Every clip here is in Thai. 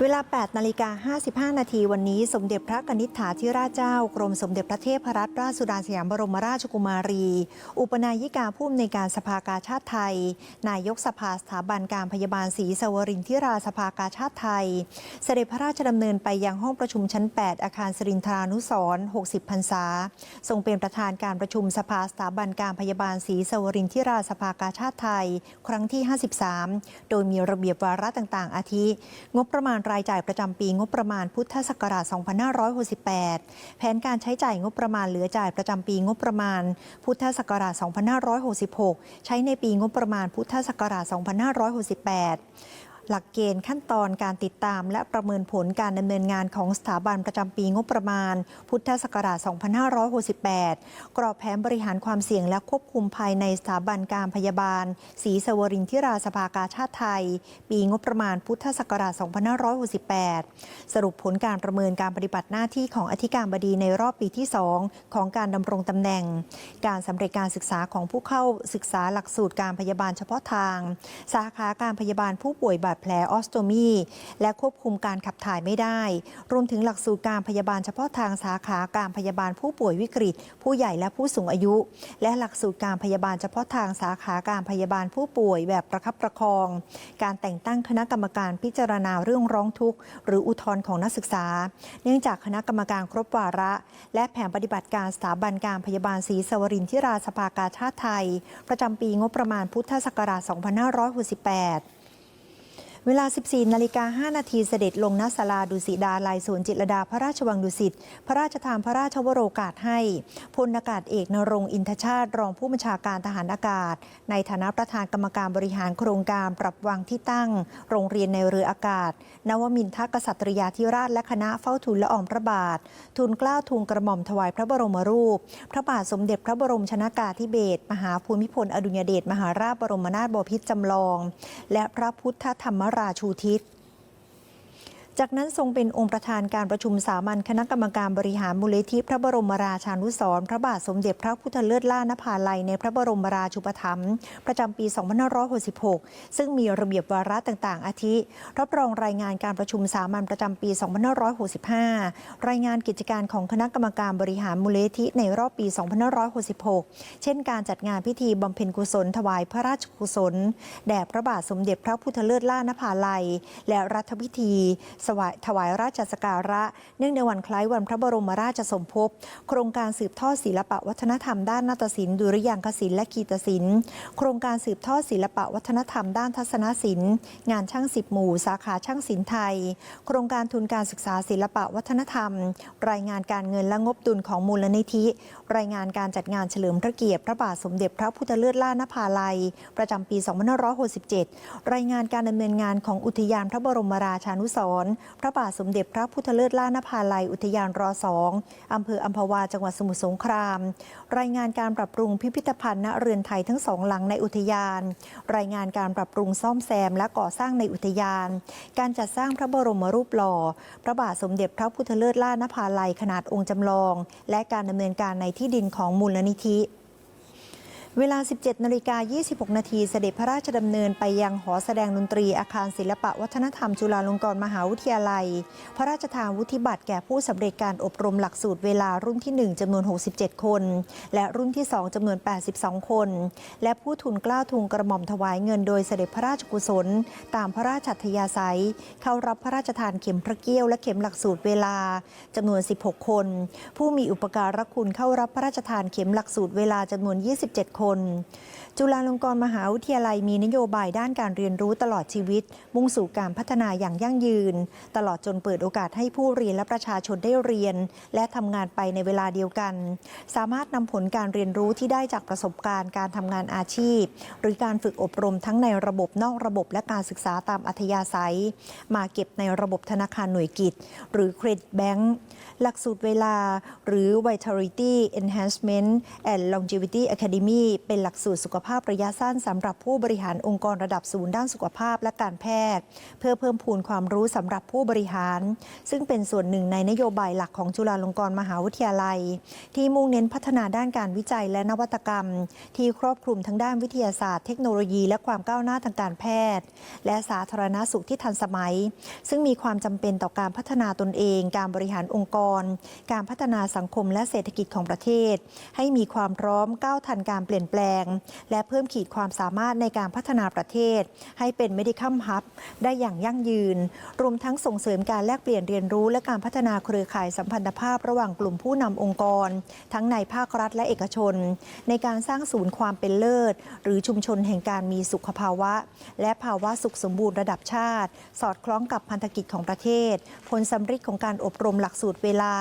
เวลา 8 นาฬิกา 55 นาทีวันนี้ สมเด็จพระกนิษฐาธิราชเจ้า กรมสมเด็จพระเทพรัตนราชสุดาสยามบรมราชกุมารี อุปนายิกาผู้อำนวยการสภากาชาติไทย นายกสภาสถาบันการพยาบาลศรีสวรินทิราสภากาชาติไทย เสด็จพระราชดำเนินไปยังห้องประชุมชั้น 8 อาคารสรินทรานุสร60 พรรษา ทรงเป็นประธานการประชุมสภาสถาบันการพยาบาลศรีสวรินทิราสภากาชาติไทย ครั้งที่ 53 โดยมีระเบียบวาระต่างๆ อาทิ งบประมาณรายจ่ายประจำปีงบประมาณพุทธศักราช 2568 แผนการใช้จ่ายงบประมาณเหลือจ่ายประจำปีงบประมาณ พุทธศักราช 2566 ใช้ในปีงบประมาณพุทธศักราช 2568 หลักเกณฑ์ขั้นตอนการติดตาม และประเมินผลการดำเนินงานของสถาบันประจำปีงบประมาณ พุทธศักราช 2568 กรอบแผนบริหารความเสี่ยงและควบคุมภายในสถาบันการพยาบาลศรีสวรินทิราสภากาชาติไทย ปีงบประมาณพุทธศักราช 2568 สรุปผลการประเมินการปฏิบัติหน้าที่ของอธิการบดีในรอบปีที่ 2 ของการดำรงตำแหน่ง การสำเร็จการศึกษาของผู้เข้าศึกษาหลักสูตรการพยาบาลเฉพาะทาง สาขาการพยาบาลผู้ป่วยบาดแผลออสโตมี และควบคุมการขับถ่ายไม่ได้ รวมถึงหลักสูตรการพยาบาลเฉพาะทางสาขาการพยาบาลผู้ป่วยวิกฤต ผู้ใหญ่และผู้สูงอายุ และหลักสูตรการพยาบาลเฉพาะทางสาขาการพยาบาลผู้ป่วยแบบประคับประคอง การแต่งตั้งคณะกรรมการพิจารณาเรื่องร้องทุกข์ หรืออุทธรณ์ของนักศึกษา เนื่องจากคณะกรรมการครบวาระ และแผนปฏิบัติการสถาบันการพยาบาลศรีสวรินทิราสภากาชาติไทย ประจำปีงบประมาณพุทธศักราช 2568 เวลา 14 นาฬิกา 5 นาทีเสด็จลงณศาลาดุสิดาลัยสวนจิตรดาพระราชวังดุสิต พระราชทานพระราชวโรกาสให้พลอากาศเอกนรงอินทชาติ รองผู้บัญชาการทหารอากาศ ในฐานะประธานกรรมการบริหารโครงการปรับวางที่ตั้ง โรงเรียนในเรืออากาศ นวมินทกษัตริยาธิราชและคณะเฝ้าทูลละอองพระบาท ทูลเกล้าทูลกระหม่อมถวายพระบรมรูป พระบาทสมเด็จพระบรมชนากาธิเบศรมหาภูมิพลอดุลยเดชมหาราชบรมนาถบพิตรจำลอง และพระพุทธธรรมราชูทิศ จากนั้นทรงเป็นองค์ประธานการประชุมสามัญคณะกรรมการบริหารมูลนิธิพระบรมราชานุสรณ์พระบาทสมเด็จพระพุทธเลิศล่านภาลัยในพระบรมราชูปถัมภ์ประจำปี 2566 ซึ่งมีระเบียบวาระต่างๆ อาทิ รับรองรายงานการประชุมสามัญประจำปี 2565 รายงานกิจการของคณะกรรมการบริหารมูลนิธิในรอบปี 2566 เช่นการจัดงานพิธีบำเพ็ญกุศลถวายพระราชกุศลแด่พระบาทสมเด็จพระพุทธเลิศล่านภาลัย และรัฐพิธีถวายราชสการะ เนื่องในวันคล้ายวันพระบรมราชสมภพ โครงการสืบทอดศิลปะวัฒนธรรมด้านนาฏศิลป์ดุริยางคศิลป์และกีตศิลป์โครงการสืบทอดศิลปะวัฒนธรรมด้านทัศนศิลป์ งานช่างสิบหมู่ สาขาช่างศิลป์ไทย โครงการทุนการศึกษาศิลปะวัฒนธรรม รายงานการเงินและงบดุลของมูลนิธิ รายงานการจัดงานเฉลิมพระเกียรติพระบาทสมเด็จพระพุทธเลิศล่านภาลัย ประจำปี 2567 รายงานการดำเนินงานของอุทยานพระบรมราชานุสรณ์พระบาทสมเด็จพระพุทธเลิศล่านภาลัย อุทยานรอสองอำเภออัมพวาจังหวัดสมุทรสงคราม รายงานการปรับปรุงพิพิธภัณฑ์ณเรือนไทยทั้งสองหลังในอุทยาน รายงานการปรับปรุงซ่อมแซมและก่อสร้างในอุทยาน การจัดสร้างพระบรมรูปหล่อ พระบาทสมเด็จพระพุทธเลิศล่านภาลัยขนาดองค์จำลอง และการดำเนินการในที่ดินของมูลนิธิ เวลา 17นาฬิกา26 นาทีเสด็จพระราชดำเนินไปยังหอแสดงดนตรีอาคารศิลปะวัฒนธรรมจุฬาลงกรณ์มหาวิทยาลัย พระราชทานวุฒิบัตรแก่ผู้สำเร็จการอบรมหลักสูตรเวลารุ่นที่ 1จำนวน 67 คน และรุ่นที่ 2จำนวน 82 คน และผู้ทุนกล้าทุนกระหม่อมถวายเงินโดยเสด็จพระราชกุศล ตามพระราชอัธยาศัย เข้ารับพระราชทานเข็มพระเกี้ยวและเข็มหลักสูตรเวลาจำนวน 16 คน ผู้มีอุปการะคุณเข้ารับพระราชทานเข็มหลักสูตรเวลาจำนวน 27คน จุฬาลงกรณ์มหาวิทยาลัยมีนโยบายด้านการเรียนรู้ตลอดชีวิต มุ่งสู่การพัฒนาอย่างยั่งยืน ตลอดจนเปิดโอกาสให้ผู้เรียนและประชาชนได้เรียน และทำงานไปในเวลาเดียวกัน สามารถนำผลการเรียนรู้ที่ได้จากประสบการณ์การทำงานอาชีพ หรือการฝึกอบรมทั้งในระบบนอกระบบและการศึกษาตามอัธยาศัย มาเก็บในระบบธนาคารหน่วยกิจ หรือเครดิตแบงก์หลักสูตรเวลา หรือ Vitality Enhancement and Longevity Academy เป็นหลักสูตรสุขภาพระยะสั้นสำหรับผู้บริหารองค์กรระดับศูนย์ด้านสุขภาพและการแพทย์ เพื่อเพิ่มพูนความรู้สำหรับผู้บริหาร ซึ่งเป็นส่วนหนึ่งในนโยบายหลักของจุฬาลงกรณ์มหาวิทยาลัย ที่มุ่งเน้นพัฒนาด้านการวิจัยและนวัตกรรม ที่ครอบคลุมทั้งด้านวิทยาศาสตร์เทคโนโลยีและความก้าวหน้าทางการแพทย์ และสาธารณสุขที่ทันสมัย ซึ่งมีความจำเป็นต่อการพัฒนาตนเอง การบริหารองค์กร การพัฒนาสังคมและเศรษฐกิจของประเทศ ให้มีความพร้อมก้าวทันการเปลี่ยนแปลงและเพิ่มขีดความสามารถในการพัฒนาประเทศ ให้เป็น medical hub ได้อย่างยั่งยืน รวมทั้งส่งเสริมการแลกเปลี่ยนเรียนรู้ และการพัฒนาเครือข่ายสัมพันธภาพระหว่างกลุ่มผู้นำองค์กร ทั้งในภาครัฐและเอกชน ในการสร้างศูนย์ความเป็นเลิศ หรือชุมชนแห่งการมีสุขภาวะ และภาวะสุขสมบูรณ์ระดับชาติ สอดคล้องกับพันธกิจของประเทศ ผลสำฤทธิ์ของการอบรมหลักสูตรเวลา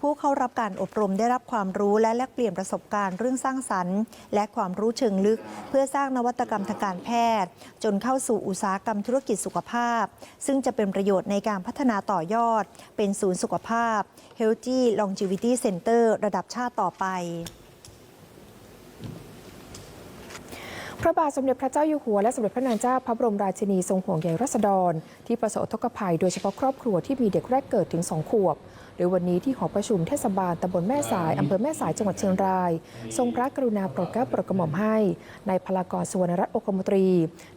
ผู้เข้ารับการอบรมได้รับความรู้และแลกเปลี่ยนประสบการณ์เรื่องสร้างสรรค์ และความรู้เชิงลึกเพื่อสร้างนวัตกรรมทางการแพทย์ จนเข้าสู่อุตสาหกรรมธุรกิจสุขภาพ ซึ่งจะเป็นประโยชน์ในการพัฒนาต่อยอด เป็นศูนย์สุขภาพ Healthy Longevity Center ระดับชาติต่อไป พระบาทสมเด็จพระเจ้าอยู่หัวและสมเด็จพระนางเจ้าพระบรมราชินีทรงห่วงใยรัษฎร ที่ประสบอุทกภัยโดยเฉพาะครอบครัวที่มีเด็กแรกเกิดถึง2ขวบ โดยวันนี้ที่หอประชุมเทศบาลตำบลแม่สายอำเภอแม่สายจังหวัดเชียงราย ทรงพระกรุณาโปรดเกล้าโปรดกระหม่อมให้ในายพลากรสุวรรณรัตน์โอคมนตรี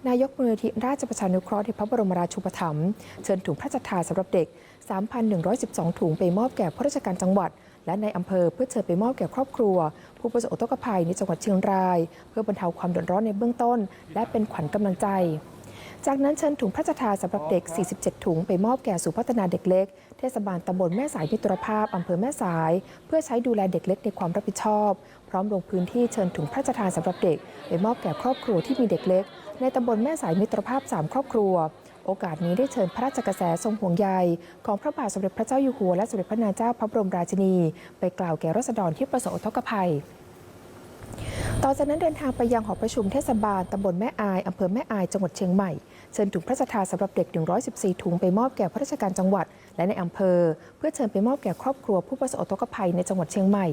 นายกมูลนิธิราชประชานุเคราะห์ในพระบรมราชูปถัมภ์เชิญถุงพระราชทานสำหรับเด็ก 3,112 ถุงไปมอบแก่ผู้ราชการจังหวัด และในอำเภอเพื่อเชิญไปมอบแก่ครอบครัว ผู้ประสบอุทกภัยในจังหวัดเชียงราย เพื่อบรรเทาความเดือดร้อนในเบื้องต้น และเป็นขวัญกำลังใจจากนั้นเชิญถุงพระราชทานสำหรับเด็ก 47 ถุงไปมอบแก่ศูนย์พัฒนาเด็กเล็ก เทศบาลตำบลแม่สายมิตรภาพอำเภอแม่สาย เพื่อใช้ดูแลเด็กเล็กในความรับผิดชอบ พร้อมลงพื้นที่เชิญถุงพระราชทานสำหรับเด็ก ไปมอบแก่ครอบครัวที่มีเด็กเล็ก ในตำบลแม่สายมิตรภาพ 3 ครอบครัว โอกาสนี้ได้เชิญพระราชกระแสทรงห่วงใยของพระบาทสมเด็จพระเจ้าอยู่หัวและสมเด็จพระนางเจ้าพระบรมราชินี ไปกล่าวแก่รัษฎรที่ประสบอุทกภัยต่อจากนั้นเดินทางไปยังหอประชุมเทศบาลตำบลแม่อายอำเภอแม่อายจังหวัดเชียงใหม่ เชิญถุงพระราชทานสำหรับเด็ก 114 ถุงไปมอบแก่พระราชการจังหวัด และในอำเภอ เพื่อเชิญไปมอบแก่ครอบครัวผู้ประสบอุทกภัยในจังหวัดเชียงใหม่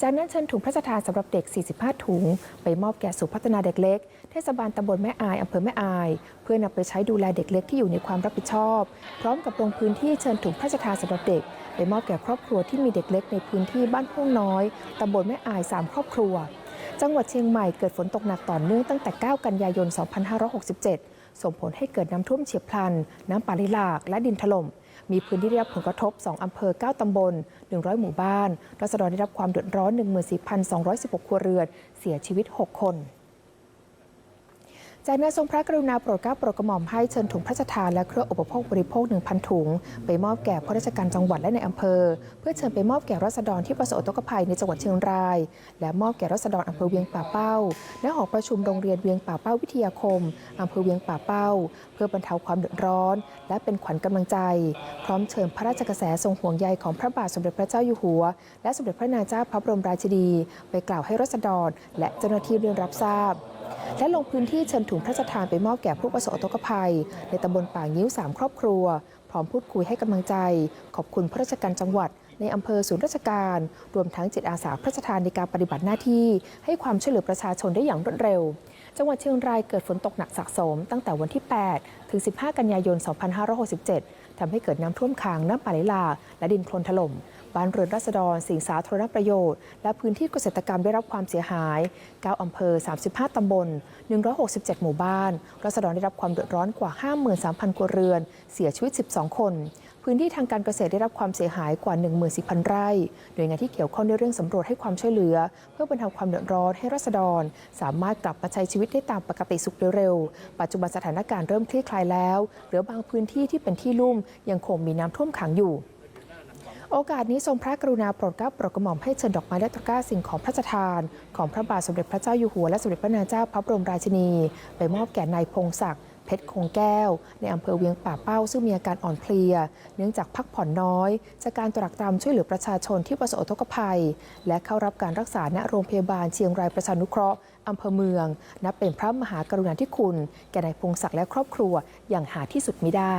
จากนั้นเชิญถุงพระราชทานสำหรับเด็ก 45 ถุง ไปมอบแก่ศูนย์พัฒนาเด็กเล็ก เทศบาลตำบลแม่อายอำเภอแม่อาย เพื่อนำไปใช้ดูแลเด็กเล็กที่อยู่ในความรับผิดชอบ พร้อมกับลงพื้นที่เชิญถุงพระราชทานสำหรับเด็กไปมอบแก่ครอบครัวที่มีเด็กเล็กในพื้นที่บ้านพ่วงน้อยตำบลแม่อายสามครอบครัว จังหวัดเชียงใหม่เกิดฝนตกหนักต่อเนื่องตั้งแต่ 9 กันยายน 2567 ส่งผลให้เกิดน้ำท่วมเฉียบพลัน น้ำป่าไหลหลากและดินถล่ม มีพื้นที่ได้รับผลกระทบ 2 อำเภอ 9 ตำบล 100 หมู่บ้าน รัศดรได้รับความเดือดร้อน 14,216 ครัวเรือน เสียชีวิต 6 คน จากนั้นทรงพระกรุณาโปรดเกล้าโปรดกระหม่อมให้เชิญถุงพระราชทานและเครื่องอุปโภคบริโภค 1,000 ถุง ไปมอบแก่ผู้ราชการจังหวัดและในอำเภอ เพื่อเชิญไปมอบแก่รัษฎรที่ประสบอุทกภัยในจังหวัดเชียงราย และมอบแก่รัษฎรอำเภอเวียงป่าเป้าและหอประชุมโรงเรียนเวียงป่าเป้าวิทยาคมอำเภอเวียงป่าเป้า เพื่อบรรเทาความเดือดร้อน และเป็นขวัญกำลังใจ พร้อมเชิญพระราชกระแสทรงห่วงใยของพระบาทสมเด็จพระเจ้าอยู่หัว และสมเด็จพระนางเจ้าพระบรมราชินีไปกล่าวให้รัษฎร และเจ้าหน้าที่เรียนรับทราบ และลงพื้นที่เชิญถุงพระราชทานไปมอบแก่ผู้ประสบอุทกภัย ในตำบลป่างิ้ว 3 ครอบครัว พร้อมพูดคุยให้กำลังใจ ขอบคุณพระราชการจังหวัด ในอำเภอศูนย์ราชการ รวมทั้งจิตอาสาพระราชทานในการปฏิบัติหน้าที่ ให้ความช่วยเหลือประชาชนได้อย่างรวดเร็ว จังหวัดเชียงรายเกิดฝนตกหนักสะสม ตั้งแต่วันที่ 8 ถึง 15 กันยายน 2567ทำให้เกิดน้ำท่วมขังน้ำป่าไหลหลากและดินโคลนถล่ม บ้านเรือนราษฎร สิ่งสาธารณประโยชน์ และพื้นที่เกษตรกรรมได้รับความเสียหาย 9 อำเภอ 35 ตำบล 167 หมู่บ้าน ราษฎรได้รับความเดือดร้อนกว่า 53,000 ครัวเรือน เสียชีวิต 12 คน พื้นที่ทางการเกษตรได้รับความเสียหายกว่า 14,000 ไร่โดยงานที่เกี่ยวข้องในเรื่องสำรวจให้ความช่วยเหลือ เพื่อบรรเทาความเดือดร้อนให้ราษฎร สามารถกลับมาใช้ชีวิตได้ตามปกติสุขเร็วปัจจุบันสถานการณ์เริ่มคลี่คลายแล้ว เหลือบางพื้นที่ที่เป็นที่ลุ่มยังคงมีน้ำท่วมขังอยู่ โอกาสนี้ทรงพระกรุณาโปรดเกล้าโปรดกระหม่อมให้เชิญดอกไม้และตะกร้าสิ่งของพระราชทาน ของพระบาทสมเด็จพระเจ้าอยู่หัวและสมเด็จพระนางเจ้าพระบรมราชินี ไปมอบแก่นายพงศักดิ์เพชรคงแก้ว ในอำเภอเวียงป่าเป้า ซึ่งมีอาการอ่อนเพลีย เนื่องจากพักผ่อนน้อย จากการตรักตรำช่วยเหลือประชาชนที่ประสบอุทกภัย และเข้ารับการรักษาณโรงพยาบาลเชียงรายประชานุเคราะห์อำเภอเมือง นับเป็นพระมหากรุณาธิคุณ แก่นายพงศักดิ์และครอบครัวอย่างหาที่สุดมิได้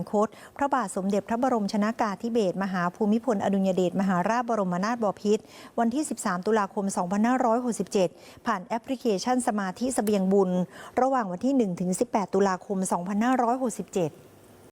คต พระบาทสมเด็จพระบรมชนากาธิเบศรมหาภูมิพลอดุญเดชมหาราชบรมนาถบพิตรวันที่ 13 ตุลาคม 2567 ผ่านแอปพลิเคชันสมาธิสเสบียงบุญ ระหว่างวันที่1ถึง18 ตุลาคม 2567